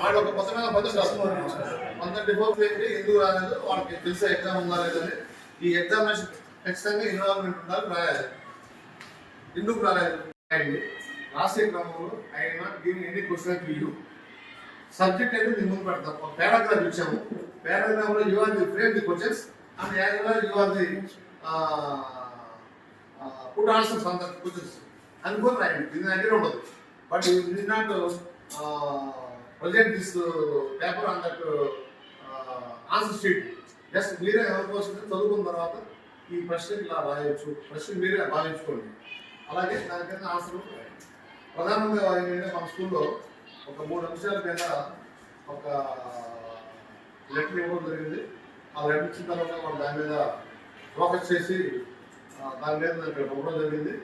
వాళ్ళు ఒక పుస్తకంగా పది కష్టం కొంత డిపోర్ట్ ఏంటి ఎందుకు రాలేదు వాళ్ళకి తెలిసే ఎగ్జామ్ ఉందా లేదని ఈ ఎగ్జామినేషన్ ఖచ్చితంగా ఇన్వాల్వ్మెంట్ ఉండాలి రాయాలి. ఎందుకు రాలేదు రాసే క్రమంలో ఆయన దీన్ని ఎన్ని క్వశ్చన్ ఇల్లు సబ్జెక్ట్ అయితే మేము ముందు పెడతాం. ఒక పారాగ్రాఫ్ ఇచ్చాము. పారాగ్రాఫ్లో you are the frame the questions and as you are the put answers అంత క్వశ్చన్స్ అనుకోని రాయండి. దీని దగ్గర ఉండదు. బట్ ఇది not present this paper on that answer sheet just మీరే ఎవరి కోసం చదువుకున్న తర్వాత ఈ ప్రశ్న ఇలా రాయొచ్చు. ప్రశ్న మీరే భావించుకోండి అలాగే దానికైనా ఆశలు ప్రధానంగా ఏంటంటే మన స్కూల్లో ఒక మూడు అంశాల మీద ఒక లెటర్ ఇవ్వడం జరిగింది. ఆ లెటర్ ఇచ్చిన తర్వాత వాళ్ళు దాని మీద ఫోకస్ చేసి దాని మీద ఇక్కడ ఇవ్వడం జరిగింది.